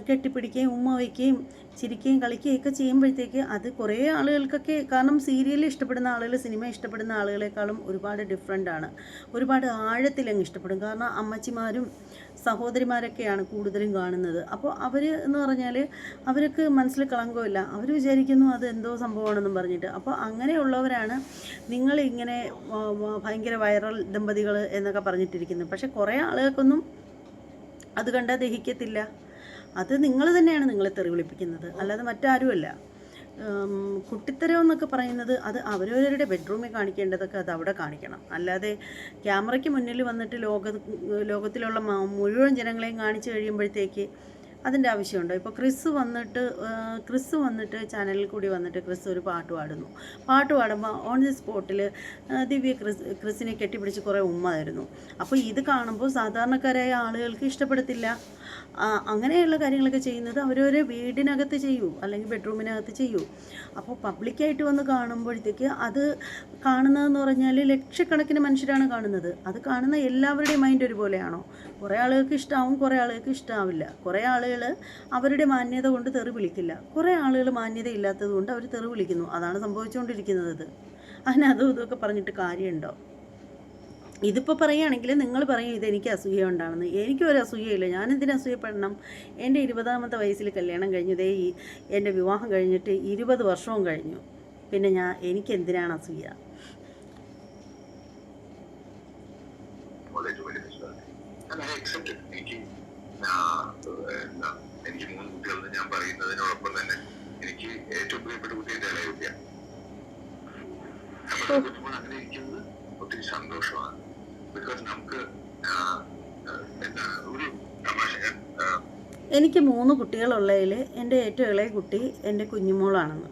കെട്ടിപ്പിടിക്കുകയും ഉമ്മ വയ്ക്കുകയും ചിരിക്കുകയും കളിക്കുകയും ഒക്കെ ചെയ്യുമ്പോഴത്തേക്ക് അത് കുറേ ആളുകൾക്കൊക്കെ കാരണം സീരിയൽ ഇഷ്ടപ്പെടുന്ന ആളുകൾ സിനിമ ഇഷ്ടപ്പെടുന്ന ആളുകളെക്കാളും ഒരുപാട് ഡിഫറെന്റ് ആണ്. ഒരുപാട് ആഴത്തിൽ അങ്ങ് ഇഷ്ടപ്പെടും. കാരണം അമ്മച്ചിമാരും സഹോദരിമാരൊക്കെയാണ് കൂടുതലും കാണുന്നത്. അപ്പോൾ അവർ എന്ന് പറഞ്ഞാൽ അവർക്ക് മനസ്സിൽ കളങ്കമില്ല. അവർ വിചാരിക്കുന്നു അത് എന്തോ സംഭവമാണെന്നും പറഞ്ഞിട്ട്. അപ്പോൾ അങ്ങനെയുള്ളവരാണ് വ- ഭയങ്കര വൈറൽ ദമ്പതികൾ എന്നൊക്കെ പറഞ്ഞിട്ടിരിക്കുന്നത്. പക്ഷേ കുറേ ആളുകൾക്കൊന്നും അത് കണ്ടാൽ ദഹിക്കത്തില്ല. അത് നിങ്ങൾ തന്നെയാണ് നിങ്ങളെ തെറി വിളിപ്പിക്കുന്നത് അല്ലാതെ മറ്റാരുമല്ല. കുട്ടിത്തരം എന്നൊക്കെ പറയുന്നത് അത് അവരവരുടെ ബെഡ്റൂമിൽ കാണിക്കേണ്ടതൊക്കെ അത് അവിടെ കാണിക്കണം. അല്ലാതെ ക്യാമറയ്ക്ക് മുന്നിൽ വന്നിട്ട് ലോക ലോകത്തിലുള്ള മുഴുവൻ ജനങ്ങളെയും കാണിച്ചു കഴിയുമ്പോഴത്തേക്ക് അതിന്റെ ആവശ്യമുണ്ടോ? ഇപ്പോൾ ക്രിസ് വന്നിട്ട് ക്രിസ് വന്നിട്ട് ചാനലിൽ കൂടി വന്നിട്ട് ക്രിസ് ഒരു പാട്ട് പാടുന്നു. പാട്ട് പാടുമ്പോൾ ഓൺ ദി സ്പോട്ടിൽ ദിവ്യ ക്രിസ് ക്രിസിനെ കെട്ടിപ്പിടിച്ച് കുറേ ഉമ്മ തരുന്നു അപ്പോൾ ഇത് കാണുമ്പോൾ സാധാരണക്കാരായ ആളുകൾക്ക് ഇഷ്ടപ്പെടത്തില്ല. അങ്ങനെയുള്ള കാര്യങ്ങളൊക്കെ ചെയ്യുന്നത് അവരവരെ വീടിനകത്ത് ചെയ്യൂ അല്ലെങ്കിൽ ബെഡ്റൂമിനകത്ത് ചെയ്യൂ. അപ്പോൾ പബ്ലിക്കായിട്ട് വന്ന് കാണുമ്പോഴത്തേക്ക് അത് കാണുന്നതെന്ന് പറഞ്ഞാൽ ലക്ഷക്കണക്കിന് മനുഷ്യരാണ് കാണുന്നത്. അത് കാണുന്ന എല്ലാവരുടെയും മൈൻഡ് ഒരുപോലെയാണോ? കുറേ ആളുകൾക്ക് ഇഷ്ടമാവും കുറേ ആളുകൾക്ക് ഇഷ്ടമാവില്ല കുറേ ആളുകൾ അവരുടെ മാന്യത കൊണ്ട് തെറി വിളിക്കില്ല. കുറേ ആളുകൾ മാന്യത ഇല്ലാത്തത് കൊണ്ട് അവർ തെറി വിളിക്കുന്നു. അതാണ് സംഭവിച്ചുകൊണ്ടിരിക്കുന്നത്. അതിന് അതും ഇതൊക്കെ പറഞ്ഞിട്ട് കാര്യമുണ്ടോ? ഇതിപ്പോൾ പറയുകയാണെങ്കിൽ നിങ്ങൾ പറയും ഇതെനിക്ക് അസൂയ ഉണ്ടാണെന്ന്. എനിക്കൊരു അസൂയയില്ല. ഞാനെന്തിനു അസൂയപ്പെടണം? എന്റെ ഇരുപതാമത്തെ വയസ്സിൽ കല്യാണം കഴിഞ്ഞതേ ഈ എന്റെ വിവാഹം കഴിഞ്ഞിട്ട് ഇരുപത് വർഷവും കഴിഞ്ഞു. പിന്നെ ഞാൻ എനിക്ക് എന്തിനാണ് അസൂയ. എനിക്ക് ഞാൻ, ഏഹ്, എന്താ, എനിക്ക് മൂന്ന് കുട്ടികളെന്ന് ഞാൻ പറയുന്നതിനോടൊപ്പം തന്നെ എനിക്ക് ഏറ്റവും പ്രിയപ്പെട്ട കുട്ടി എന്റെ ഇളയ കുട്ടിയാണ്. അപ്പൊ അങ്ങനെ ഇരിക്കുന്നത് ഒത്തിരി സന്തോഷമാണ്. നമുക്ക് എനിക്ക് മൂന്ന് കുട്ടികളുള്ളതിൽ എന്റെ ഏറ്റവും ഇളയ കുട്ടി എന്റെ കുഞ്ഞുമോളാണെന്ന്.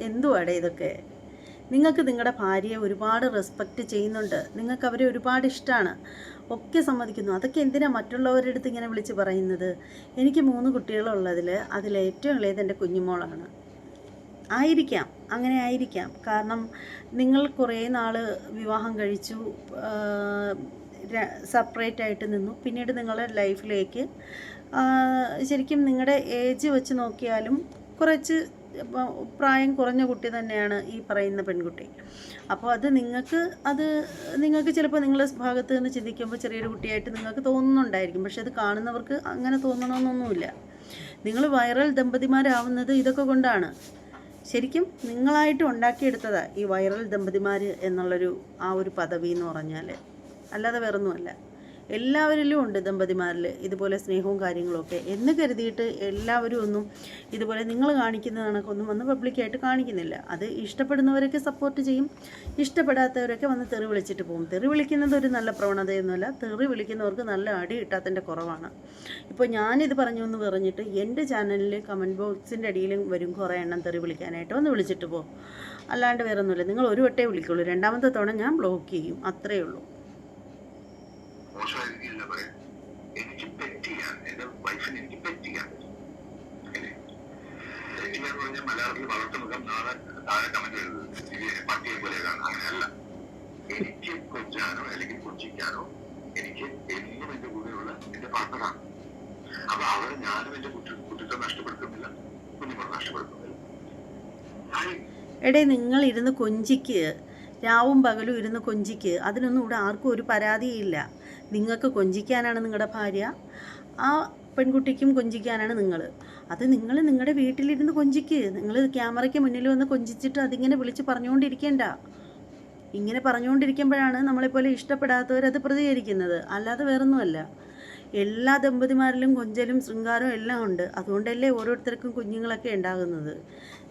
എന്തുവാടെ ഇതൊക്കെ? നിങ്ങൾക്ക് നിങ്ങളുടെ ഭാര്യയെ ഒരുപാട് റെസ്പെക്റ്റ് ചെയ്യുന്നുണ്ട്. നിങ്ങൾക്ക് അവരെ ഒരുപാട് ഇഷ്ടമാണ് ഒക്കെ സമ്മതിക്കുന്നു. അതൊക്കെ എന്തിനാണ് മറ്റുള്ളവരുടെ അടുത്ത് ഇങ്ങനെ വിളിച്ച് പറയുന്നത്? എനിക്ക് മൂന്ന് കുട്ടികളുള്ളതിൽ അതിലേറ്റവും ഇളയത് എന്റെ കുഞ്ഞുമോളാണ്. ആയിരിക്കാം അങ്ങനെ ആയിരിക്കാം. കാരണം നിങ്ങൾ കുറേ നാൾ വിവാഹം കഴിച്ചു സെപ്പറേറ്റ് ആയിട്ട് നിന്നു. പിന്നീട് നിങ്ങളുടെ ലൈഫിലേക്ക് ശരിക്കും നിങ്ങളുടെ ഏജ് വെച്ച് നോക്കിയാലും കുറച്ച് പ്രായം കുറഞ്ഞ കുട്ടി തന്നെയാണ് ഈ പറയുന്ന പെൺകുട്ടി. അപ്പോൾ അത് നിങ്ങൾക്ക് അത് നിങ്ങൾക്ക് ചിലപ്പോൾ നിങ്ങളുടെ ഭാഗത്ത് നിന്ന് ചിന്തിക്കുമ്പോൾ ചെറിയൊരു കുട്ടിയായിട്ട് നിങ്ങൾക്ക് തോന്നുന്നുണ്ടായിരിക്കും. പക്ഷെ അത് കാണുന്നവർക്ക് അങ്ങനെ തോന്നണമെന്നൊന്നുമില്ല നിങ്ങൾ വൈറൽ ദമ്പതിമാരാവുന്നത് ഇതൊക്കെ കൊണ്ടാണ്. ശരിക്കും നിങ്ങളായിട്ട് ഉണ്ടാക്കിയെടുത്തതാണ് ഈ വൈറൽ ദമ്പതിമാർ എന്നുള്ളൊരു ആ ഒരു പദവി എന്ന് പറഞ്ഞാൽ അല്ലാതെ വേറൊന്നുമല്ല. എല്ലാവരിലും ഉണ്ട് ദമ്പതിമാരിൽ ഇതുപോലെ സ്നേഹവും കാര്യങ്ങളൊക്കെ എന്ന് കരുതിയിട്ട് എല്ലാവരും ഒന്നും ഇതുപോലെ നിങ്ങൾ കാണിക്കുന്ന കണക്കൊന്നും വന്ന് പബ്ലിക്കായിട്ട് കാണിക്കുന്നില്ല. അത് ഇഷ്ടപ്പെടുന്നവരൊക്കെ സപ്പോർട്ട് ചെയ്യും. ഇഷ്ടപ്പെടാത്തവരൊക്കെ വന്ന് തെറി വിളിച്ചിട്ട് പോകും. തെറി വിളിക്കുന്നത് ഒരു നല്ല പ്രവണതയൊന്നുമല്ല. തെറി വിളിക്കുന്നവർക്ക് നല്ല അടി കിട്ടാത്തതിന്റെ കുറവാണ്. ഇപ്പോൾ ഞാനിത് പറഞ്ഞു എന്ന് പറഞ്ഞിട്ട് എന്റെ ചാനലിൽ കമന്റ് ബോക്സിന്റെ അടിയിലും വരും കുറേ എണ്ണം തെറി വിളിക്കാനായിട്ട് വന്ന് വിളിച്ചിട്ട് പോകും. അല്ലാണ്ട് വേറെ ഒന്നുമില്ല നിങ്ങൾ ഒരു വട്ടേ വിളിക്കുള്ളൂ. രണ്ടാമത്തെ തവണ ഞാൻ ബ്ലോക്ക് ചെയ്യും. അത്രയേ ഉള്ളൂ. മോശമായ രീതിയിലല്ല പറയാം. എനിക്ക് പെറ്റ് ചെയ്യാൻ എന്റെ വൈഫിന് എനിക്ക് പെറ്റ് ചെയ്യാൻ പറ്റും എങ്ങനെ? പെറ്റ് പറഞ്ഞാൽ മലയാളത്തിൽ വളർത്തു മൃഗം നാളെ താഴെ കമന്റ് എഴുതുന്നത് പട്ടിയെ പോലെ അങ്ങനെയല്ല. എനിക്ക് കൊച്ചാനോ അല്ലെങ്കിൽ കൊച്ചിക്കാനോ എനിക്ക് എന്നും എന്റെ കൂടെയുള്ള എന്റെ പാർട്ണറാണ് അപ്പൊ അവരെ ഞാനും എന്റെ കുട്ടി കുട്ടിത്വം നഷ്ടപ്പെടുത്തുന്നില്ല. കുഞ്ഞുങ്ങൾ നഷ്ടപ്പെടുത്തുന്നില്ല. എടേ നിങ്ങൾ ഇരുന്ന് കൊഞ്ചിക്ക്. രാവും പകലും ഇരുന്ന് കൊഞ്ചിക്ക്. അതിനൊന്നും ഇവിടെ ആർക്കും ഒരു പരാതിയില്ല നിങ്ങൾക്ക് കൊഞ്ചിക്കാനാണ് നിങ്ങളുടെ ഭാര്യ. ആ പെൺകുട്ടിക്കും കൊഞ്ചിക്കാനാണ് നിങ്ങൾ അത് നിങ്ങൾ നിങ്ങളുടെ വീട്ടിലിരുന്ന് കൊഞ്ചിക്ക്. നിങ്ങൾ ക്യാമറയ്ക്ക് മുന്നിൽ വന്ന് കൊഞ്ചിച്ചിട്ട് അതിങ്ങനെ വിളിച്ച് പറഞ്ഞുകൊണ്ടിരിക്കേണ്ട. ഇങ്ങനെ പറഞ്ഞുകൊണ്ടിരിക്കുമ്പോഴാണ് നമ്മളെപ്പോലെ ഇഷ്ടപ്പെടാത്തവരത് പ്രതികരിക്കുന്നത്. അല്ലാതെ വേറൊന്നുമല്ല. എല്ലാ ദമ്പതിമാരിലും കൊഞ്ചലും ശൃംഗാരവും എല്ലാം ഉണ്ട്. അതുകൊണ്ടല്ലേ ഓരോരുത്തർക്കും കുഞ്ഞുങ്ങളൊക്കെ ഉണ്ടാകുന്നത്.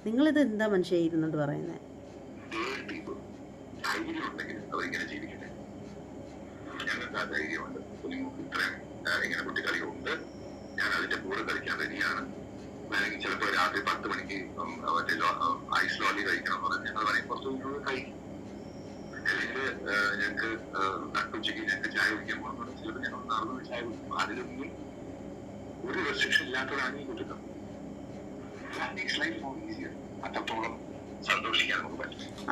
നിങ്ങളിത് എന്താ മനുഷ്യ ഇരുന്നുകൊണ്ട് പറയുന്നത് ജീവിക്കട്ടെ ഞങ്ങൾക്ക് ആ ധൈര്യമുണ്ട്. കുഞ്ഞുങ്ങൾക്ക് ഇത്രയും ഇങ്ങനെ കുട്ടികളിയുണ്ട് ഞാൻ അതിന്റെ കൂടെ കളിക്കാൻ റെഡിയാണ് വേണമെങ്കിൽ ചിലപ്പോൾ രാത്രി പത്ത് മണിക്ക് മറ്റേ ഐസ് ലോലി കഴിക്കണം എന്ന് പറഞ്ഞാൽ ഞങ്ങൾ പറയും. പുറത്തു നിന്നോട് കഴിക്കും. അല്ലെങ്കിൽ ഞങ്ങൾക്ക് നട്ടുച്ചയ്ക്ക് ഞങ്ങൾക്ക് ചായ കുടിക്കാൻ പോകണം ചിലപ്പോൾ ഞങ്ങൾ നടന്ന് ചായ കുടിക്കും. അതിലൊന്നും ഒരു റെസ്ട്രിക്ഷൻ ഇല്ലാത്തതാണ് ഈ കുട്ടികൾ. അത്രത്തോളം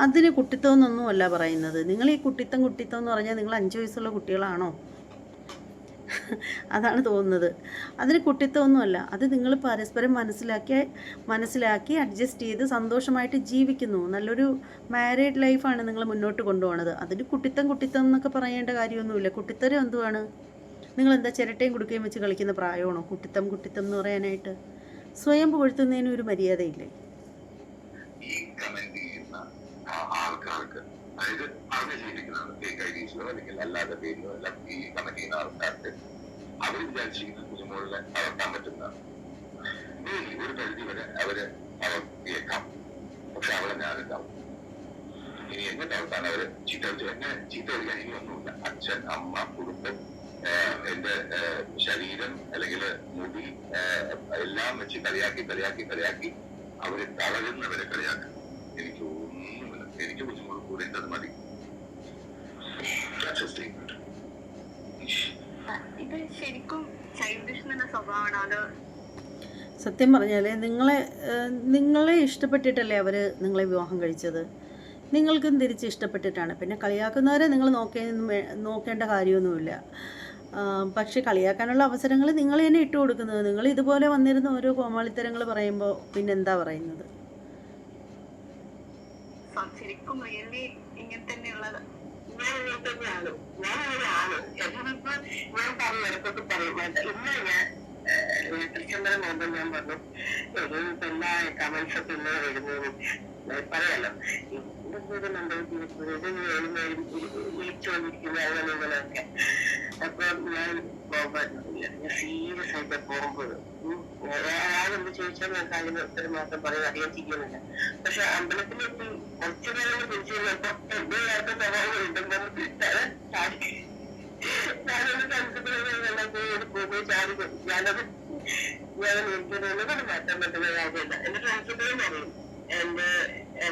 അതിന് കുട്ടിത്തം എന്നൊന്നുമല്ല പറയുന്നത്. നിങ്ങൾ ഈ കുട്ടിത്തം കുട്ടിത്തം എന്ന് പറഞ്ഞാൽ നിങ്ങൾ അഞ്ച് വയസ്സുള്ള കുട്ടികളാണോ? അതാണ് തോന്നുന്നത്. അതിന് കുട്ടിത്തമൊന്നുമല്ല അത് നിങ്ങൾ പരസ്പരം മനസ്സിലാക്കി മനസ്സിലാക്കി അഡ്ജസ്റ്റ് ചെയ്ത് സന്തോഷമായിട്ട് ജീവിക്കുന്നു. നല്ലൊരു മാരീഡ് ലൈഫാണ് നിങ്ങൾ മുന്നോട്ട് കൊണ്ടുപോകണത് അതിന് കുട്ടിത്തം കുട്ടിത്തം എന്നൊക്കെ പറയേണ്ട കാര്യമൊന്നുമില്ല. കുട്ടിത്തരം എന്തുവാണ്? നിങ്ങൾ എന്താ ചിരട്ടയും കുടുക്കയും വെച്ച് കളിക്കുന്ന പ്രായമാണോ? കുട്ടിത്തം കുട്ടിത്തം എന്ന് പറയാനായിട്ട്? സ്വയം പുകഴ്ത്തുന്നതിന് ഒരു മര്യാദയില്ലേ? ഈ കമന്റ് ചെയ്യുന്ന ആൾക്കാർക്ക്. അതായത് അറിഞ്ഞ് ജീവിക്കുന്ന ഫേക്ക് ഐ ഡീസിലോ അല്ലെങ്കിൽ അല്ലാതെ പേരിലോ എല്ലാം ഈ കമന്റ് ചെയ്യുന്ന ആൾക്കാർക്ക് അവർ വിചാരിച്ചിരിക്കുന്ന കുഞ്ഞുമോളിനെ വളർത്താൻ പറ്റുന്നതാണ് ഒരു പരിധി വരെ അവർ വളർത്തിയേക്കാം. പക്ഷെ അവളെ ഞാനുണ്ടാവും ഇനി എന്നെ തളർത്താൻ അവർ ചീത്ത വിളിച്ചു എന്നെ ചീത്ത വിളിക്കാൻ ഇനിയൊന്നുമില്ല അച്ഛൻ അമ്മ കുടുംബം എന്റെ ശരീരം അല്ലെങ്കിൽ മുടി എല്ലാം വെച്ച് കളിയാക്കി കളിയാക്കി കളിയാക്കി അവർ തളരുന്നവരെ കളിയാക്കും എനിക്ക് ഒന്നുമില്ല. എനിക്ക് ബുദ്ധിമുട്ട് കൂടെ അത് മതി. ഇത് ശരിക്കും ചൈൽഡിഷ് സ്വഭാവമാണ്. അത് സത്യം പറഞ്ഞാൽ നിങ്ങളെ നിങ്ങളെ ഇഷ്ടപ്പെട്ടിട്ടല്ലേ അവർ നിങ്ങളെ വിവാഹം കഴിച്ചത്? നിങ്ങൾക്കും തിരിച്ച് ഇഷ്ടപ്പെട്ടിട്ടാണ്. പിന്നെ കളിയാക്കുന്നവരെ നിങ്ങൾ നോക്കേ നോക്കേണ്ട കാര്യമൊന്നുമില്ല. പക്ഷെ കളിയാക്കാനുള്ള അവസരങ്ങൾ നിങ്ങൾ തന്നെ ഇട്ട് കൊടുക്കുന്നത്. നിങ്ങൾ ഇതുപോലെ വന്നിരുന്ന ഓരോ കോമാളിത്തരങ്ങൾ പറയുമ്പോൾ പിന്നെന്താ പറയുന്നത്? ഞാൻ തന്നെയാണ്. ഇന്ന് ഞാൻ പറഞ്ഞു. ഒരു എല്ലാ കമന്റ്സ് വരുന്നതും പറയാലോ ഇതൊക്കെ വിളിച്ചുകൊണ്ടിരിക്കുന്നത് അങ്ങനെ ഇങ്ങനെയൊക്കെ അപ്പൊ ഞാൻ സീരിയസ് ആയിട്ട് പോകുമ്പോൾ ആരെന്ത് ചോദിച്ചാൽ ഞാൻ അതിന് ഒരു മാസം പറയും അറിയാൻ ചെയ്യുന്നില്ല പക്ഷെ അമ്പലത്തിലെത്തി കുറച്ചു നേരം പിടിച്ചു കഴിഞ്ഞപ്പോ എന്റെ നേരത്തെ സ്വഭാവം ഉണ്ടെന്ന് ചാടി ഞാനൊന്ന് കൺസിഡർ പോകുമ്പോൾ ചാടി ഞാനത് ഞാൻ എനിക്കതൊന്നും മാറ്റാൻ പറ്റുന്ന കാര്യമില്ല എന്റെ ഫ്രണ്ട്സുകളും അറിയും എന്റെ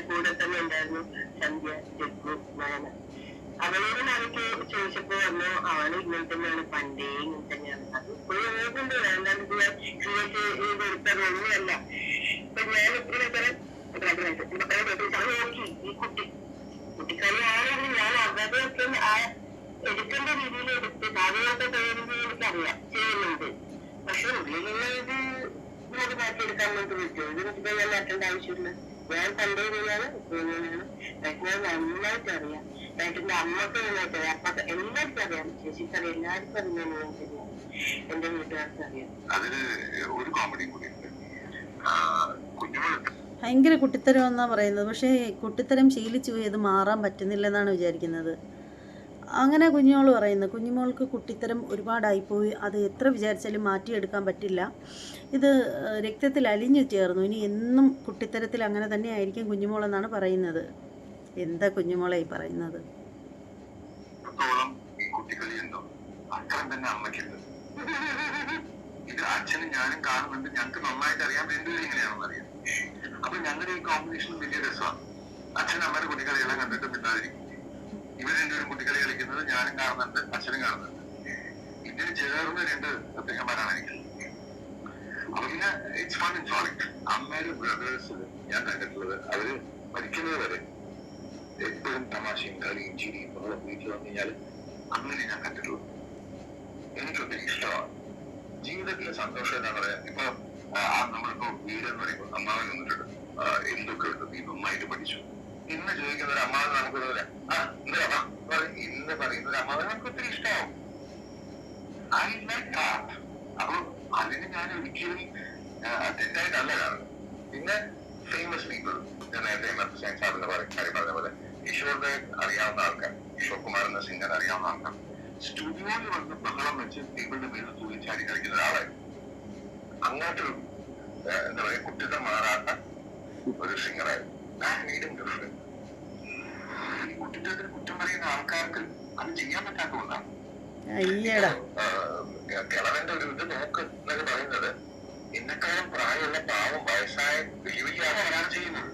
കൂടെ തന്നെ ഉണ്ടായിരുന്നു സന്ധ്യ ജഗ്ഗു നയന. അവളോട് ഞാനൊക്കെ ചോദിച്ചപ്പോ പറഞ്ഞു അവൾ ഇങ്ങനെ തന്നെയാണ് പണ്ടേ ഇങ്ങനെ തന്നെയാണ്. അത് ഇപ്പോഴും അങ്ങനെയുണ്ട് വേണ്ടാണ്ട് ഞാൻ ക്രിയേറ്റ് ചെയ്തെടുത്തതൊന്നുമല്ല ഇപ്പൊ ഞാൻ ഇത്ര നോക്കി. ഈ കുട്ടി കുട്ടിക്കളി ആണെങ്കിൽ ഞാൻ അവരൊക്കെ ആ എടുക്കേണ്ട രീതിയിൽ എടുത്ത് കാര്യങ്ങളൊക്കെ ചെയ്യുന്നത് എനിക്കറിയാം ചെയ്യുന്നുണ്ട്. പക്ഷെ ഉള്ളിലുള്ള ഇത് നമുക്ക് മാറ്റിയെടുക്കാൻ വേണ്ടി പറ്റുമോ? ഇത് നമുക്ക് ഞാൻ മാറ്റേണ്ട ആവശ്യമില്ല. ഞാൻ പണ്ടേ ഇങ്ങനെയാണ് ഇപ്പൊ ഇങ്ങനെയാണ് ഞാൻ നന്നായിട്ട് അറിയാം. ഏട്ടന്റെ അമ്മയ്ക്ക് നന്നായിട്ട് അറിയാം. അപ്പൊ എല്ലാവർക്കും അറിയാം. എല്ലാവർക്കും അറിയാം. ഞാൻ ശരിയാണ് എന്റെ വീട്ടുകാർക്ക് അറിയാം. അതിൽ ഒരു കോമഡിയും കൂടി ഉണ്ട്. കുഞ്ഞുങ്ങൾ ഭയങ്കര കുട്ടിത്തരം എന്നാണ് പറയുന്നത്. പക്ഷേ കുട്ടിത്തരം ശീലിച്ചു പോയി അത് മാറാൻ പറ്റുന്നില്ലെന്നാണ് വിചാരിക്കുന്നത്. അങ്ങനെ കുഞ്ഞുമോൾ പറയുന്നു കുഞ്ഞുമോൾക്ക് കുട്ടിത്തരം ഒരുപാടായിപ്പോയി. അത് എത്ര വിചാരിച്ചാലും മാറ്റിയെടുക്കാൻ പറ്റില്ല. ഇത് രക്തത്തിൽ അലിഞ്ഞു ചേർന്നു. ഇനി എന്നും കുട്ടിത്തരത്തിൽ അങ്ങനെ തന്നെ ആയിരിക്കും കുഞ്ഞുമോളെന്നാണ് പറയുന്നത്. എന്താ കുഞ്ഞുമോളെ ഈ പറയുന്നത്? അച്ഛനും ഞാനും കാണുന്നുണ്ട്. ഞങ്ങൾക്ക് നന്നായിട്ട് അറിയാം. രണ്ടുപേരും അറിയാം. അപ്പൊ ഞങ്ങളുടെ ഈ കോമ്പിനേഷൻ വലിയ രസമാണ്. അച്ഛൻ അമ്മയുടെ കുട്ടികളെല്ലാം കണ്ടിട്ട് മിണ്ടാതിരിക്കും. ഇവർ രണ്ടുപേരും കുട്ടികളി കളിക്കുന്നത് ഞാനും കാണുന്നുണ്ട് അച്ഛനും കാണുന്നുണ്ട്. ഇതിന് ചേർന്ന് രണ്ട് അദ്ദേഹന്മാരാണ് എനിക്ക്. അപ്പൊ പിന്നെ ഇറ്റ്സ് ഫൺ ഇൻ സോളിക് അമ്മയുടെ ബ്രദേഴ്സ് ഞാൻ കണ്ടിട്ടുള്ളത് അവർ മരിക്കുന്നത് വരെ എപ്പോഴും തമാശയും കളിയും ചിരിയും ബഹളം വീട്ടിൽ വന്നു കഴിഞ്ഞാൽ അങ്ങനെ ഞാൻ കണ്ടിട്ടുള്ളൂ. എനിക്കൊത്തിരി ഇഷ്ടമാണ്. ജീവിതത്തിലെ സന്തോഷം എന്താ പറയാ ഇപ്പൊ നമ്മളിപ്പോ വീട് എന്ന് പറയുമ്പോൾ അമ്മാവൻ വന്നിട്ടുണ്ട്. എന്തൊക്കെ ഉണ്ട്. നീ നന്നായിട്ട് പഠിച്ചു. ഇന്ന് ചോദിക്കുന്ന ഒരു അമ്മാവൻ നമുക്ക് പറയും ഇന്ന് പറയുന്ന ഒരു അമ്മാവൻ നമുക്ക് ഒത്തിരി ഇഷ്ടമാവും ഐ ലൈക്ക് അപ്പൊ അതിന് ഞാൻ ഒരിക്കലും തെറ്റായിട്ടല്ല കാണുന്നത്. പിന്നെ ഫേമസ് പീപ്പിൾ ഞാൻ നേരത്തെ എമർജൻസി സാറിന്റെ കാര്യം പറഞ്ഞ പോലെ കിഷോറിനെ അറിയാവുന്ന ആൾക്കാർ കിഷോർ കുമാർ എന്ന സിംഗർ അറിയാവുന്ന ആൾക്കാർ. സ്റ്റുഡിയോയിൽ വന്ന് ബഹളം വെച്ച് ടേബിളിന്റെ മേളിൽ തൂങ്ങി ചാടി കളിക്കുന്ന ഒരാളായിരുന്നു അങ്ങോട്ടൊരു എന്താ പറയാ കുട്ടികൾ മാറാത്ത ഒരു സിംഗറായിരുന്നു ഈ കുറ്റത്തിന് കുറ്റം പറയുന്ന ആൾക്കാർക്ക് അത് ചെയ്യാൻ പറ്റാത്തതുകൊണ്ടാണ് കിളവന്റെ ഒരു ഇത് നോക്ക് എന്നൊക്കെ പറയുന്നത് എന്നെക്കാളും പ്രായമുള്ള പാവം വയസ്സായ വലിയ വലിയ ആൾക്കാരാണ് ചെയ്യുന്നത്?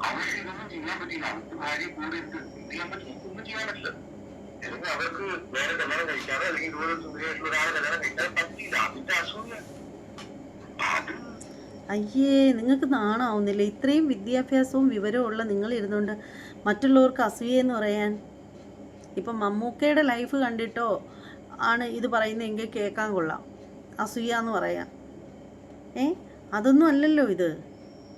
അവർക്ക് ഇതൊന്നും ചെയ്യാൻ പറ്റില്ല അവർക്ക് ഭാര്യ കൂടെ എന്ത് ചെയ്യാൻ പറ്റില്ല ഒന്നും ചെയ്യാൻ പറ്റില്ല. അല്ലെങ്കിൽ അവർക്ക് വേറെ കല്യാണം കഴിക്കാതെ അല്ലെങ്കിൽ ഇതുപോലെ സുന്ദരിയായിട്ടുള്ള ഒരാളെ കല്യാണം കഴിക്കാതെ പറ്റില്ല അതിന്റെ അസുഖം അപ്പൊ അത് അയ്യേ നിങ്ങൾക്ക് നാണാവുന്നില്ല. ഇത്രയും വിദ്യാഭ്യാസവും വിവരവും ഉള്ള നിങ്ങൾ ഇരുന്നുകൊണ്ട് മറ്റുള്ളവർക്ക് അസൂയെന്ന് പറയാൻ. ഇപ്പം മമ്മൂക്കയുടെ ലൈഫ് കണ്ടിട്ടോ? ആണ് ഇത് പറയുന്നതെങ്കിൽ കേൾക്കാൻ കൊള്ളാം. അസൂയ എന്ന് പറയാം. ഏ? അതൊന്നും അല്ലല്ലോ ഇത്.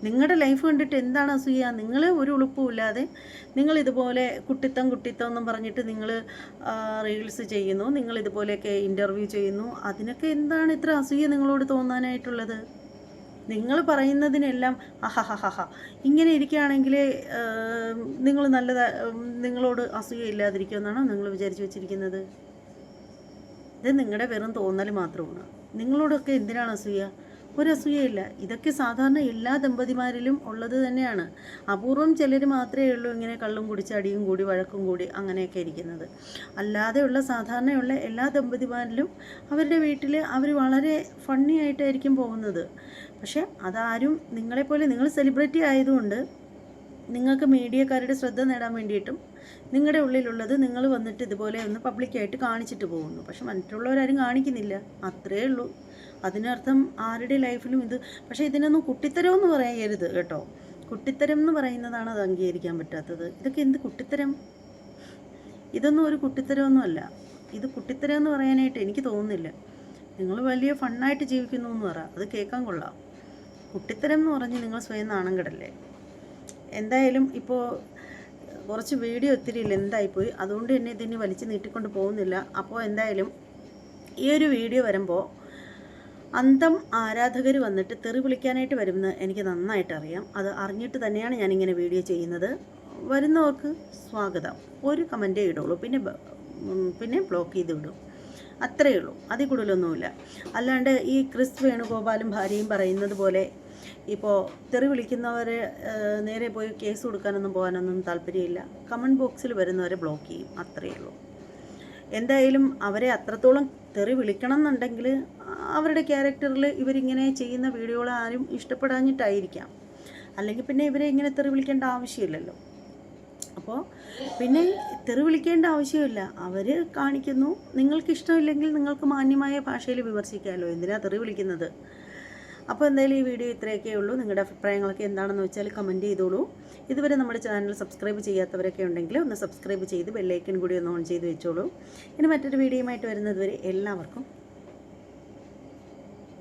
നിങ്ങളുടെ ലൈഫ് കണ്ടിട്ട് എന്താണ് അസൂയ? നിങ്ങൾ ഒരു ഉളുപ്പുമില്ലാതെ നിങ്ങൾ ഇതുപോലെ കുട്ടിത്തം കുട്ടിത്തം എന്നും പറഞ്ഞിട്ട് നിങ്ങൾ റീൽസ് ചെയ്യുന്നു. നിങ്ങൾ ഇതുപോലെയൊക്കെ ഇന്റർവ്യൂ ചെയ്യുന്നു. അതിനൊക്കെ എന്താണ് ഇത്ര അസൂയ നിങ്ങളോട് തോന്നാനായിട്ടുള്ളത്? നിങ്ങൾ പറയുന്നതിനെല്ലാം അഹഹഹഹ. ഇങ്ങനെ ഇരിക്കുകയാണെങ്കിൽ നിങ്ങൾ നല്ലത് നിങ്ങളോട് അസൂയ ഇല്ലാതിരിക്കുമെന്നാണോ നിങ്ങൾ വിചാരിച്ചു വെച്ചിരിക്കുന്നത്? ഇത് നിങ്ങളുടെ വെറും തോന്നൽ മാത്രമാണ്. നിങ്ങളോടൊക്കെ എന്തിനാണ് അസൂയ? ഒരു അസൂയയില്ല. ഇതൊക്കെ സാധാരണ എല്ലാ ദമ്പതിമാരിലും ഉള്ളത് തന്നെയാണ്. അപൂർവം ചിലർ മാത്രമേ ഉള്ളൂ ഇങ്ങനെ കള്ളും കുടിച്ച് അടിയും കൂടി വഴക്കും കൂടി അങ്ങനെയൊക്കെ ഇരിക്കുന്നത്. അല്ലാതെയുള്ള സാധാരണയുള്ള എല്ലാ ദമ്പതിമാരിലും അവരുടെ വീട്ടിൽ അവർ വളരെ ഫണ്ണി ആയിട്ടായിരിക്കും പോകുന്നത്. പക്ഷേ അതാരും നിങ്ങളെപ്പോലെ നിങ്ങൾ സെലിബ്രിറ്റി ആയതുകൊണ്ട് നിങ്ങൾക്ക് മീഡിയക്കാരുടെ ശ്രദ്ധ നേടാൻ വേണ്ടിയിട്ടും നിങ്ങളുടെ ഉള്ളിലുള്ളത് നിങ്ങൾ വന്നിട്ട് ഇതുപോലെ ഒന്ന് പബ്ലിക്കായിട്ട് കാണിച്ചിട്ട് പോകുന്നു. പക്ഷെ മറ്റുള്ളവരാരും കാണിക്കുന്നില്ല. അത്രേ ഉള്ളൂ. അതിനർത്ഥം ആരുടെ ലൈഫിലും ഇത് പക്ഷേ ഇതിനൊന്നും കുട്ടിത്തരം എന്ന് പറയരുത് കേട്ടോ. കുട്ടിത്തരം എന്ന് പറയുന്നതാണ് അത് അംഗീകരിക്കാൻ പറ്റാത്തത്. ഇതൊക്കെ എന്ത് കുട്ടിത്തരം? ഇതൊന്നും ഒരു കുട്ടിത്തരമൊന്നുമല്ല ഇത് കുട്ടിത്തരം എന്ന് പറയാനായിട്ട് എനിക്ക് തോന്നുന്നില്ല. നിങ്ങൾ വലിയ ഫണ്ണായിട്ട് ജീവിക്കുന്നു എന്ന് പറ. അത് കേൾക്കാൻ കൊള്ളാം. കുട്ടിത്തരം എന്ന് പറഞ്ഞ് നിങ്ങൾ സ്വയം നാണം കിടല്ലേ? എന്തായാലും ഇപ്പോൾ കുറച്ച് വീഡിയോ ഒത്തിരി ലെന്തായിപ്പോയി. അതുകൊണ്ട് തന്നെ ഇതിന് വലിച്ചു നീട്ടിക്കൊണ്ട് പോകുന്നില്ല. അപ്പോൾ എന്തായാലും ഈ ഒരു വീഡിയോ വരുമ്പോൾ അന്തം ആരാധകർ വന്നിട്ട് തെറി വിളിക്കാനായിട്ട് വരുമെന്ന് എനിക്ക് നന്നായിട്ട് അറിയാം. അത് അറിഞ്ഞിട്ട് തന്നെയാണ് ഞാനിങ്ങനെ വീഡിയോ ചെയ്യുന്നത്. വരുന്നവർക്ക് സ്വാഗതം. ഒരു കമന്റേ ഇടുള്ളൂ. പിന്നെ പിന്നെ ബ്ലോക്ക് ചെയ്ത് വിടും. അത്രയേ ഉള്ളൂ. അതിൽ കൂടുതലൊന്നുമില്ല. അല്ലാണ്ട് ഈ ക്രിസ് വേണുഗോപാലും ഭാര്യയും പറയുന്നത് പോലെ ഇപ്പോൾ തെറി വിളിക്കുന്നവരെ നേരെ പോയി കേസ് കൊടുക്കാനൊന്നും പോകാനൊന്നും താല്പര്യമില്ല. കമന്റ് ബോക്സിൽ വരുന്നവരെ ബ്ലോക്ക് ചെയ്യും. അത്രയേ ഉള്ളൂ. എന്തായാലും അവരെ അത്രത്തോളം തെറി വിളിക്കണം എന്നുണ്ടെങ്കിൽ അവരുടെ ക്യാരക്ടറിൽ ഇവരിങ്ങനെ ചെയ്യുന്ന വീഡിയോകൾ ആരും ഇഷ്ടപ്പെടാഞ്ഞിട്ടായിരിക്കാം. അല്ലെങ്കിൽ പിന്നെ ഇവരെ ഇങ്ങനെ തെറി വിളിക്കേണ്ട ആവശ്യമില്ലല്ലോ. അപ്പോൾ പിന്നെ തെറി വിളിക്കേണ്ട ആവശ്യമില്ല. അവർ കാണിക്കുന്നു. നിങ്ങൾക്ക് ഇഷ്ടമില്ലെങ്കിൽ നിങ്ങൾക്ക് മാന്യമായ ഭാഷയിൽ വിമർശിക്കാമല്ലോ എന്തിനാ തെറി വിളിക്കുന്നത് അപ്പോൾ എന്തായാലും ഈ വീഡിയോ ഇത്രയൊക്കെ ഉള്ളൂ. നിങ്ങളുടെ അഭിപ്രായങ്ങളൊക്കെ എന്താണെന്ന് വെച്ചാൽ കമന്റ് ചെയ്തോളൂ. ഇതുവരെ നമ്മുടെ ചാനൽ സബ്സ്ക്രൈബ് ചെയ്യാത്തവരൊക്കെ ഉണ്ടെങ്കിൽ ഒന്ന് സബ്സ്ക്രൈബ് ചെയ്ത് ബെല്ലൈക്കൻ കൂടി ഒന്ന് ഓൺ ചെയ്ത് വെച്ചോളൂ. ഇനി മറ്റൊരു വീഡിയോയുമായിട്ട് വരുന്നത് വരെ എല്ലാവർക്കും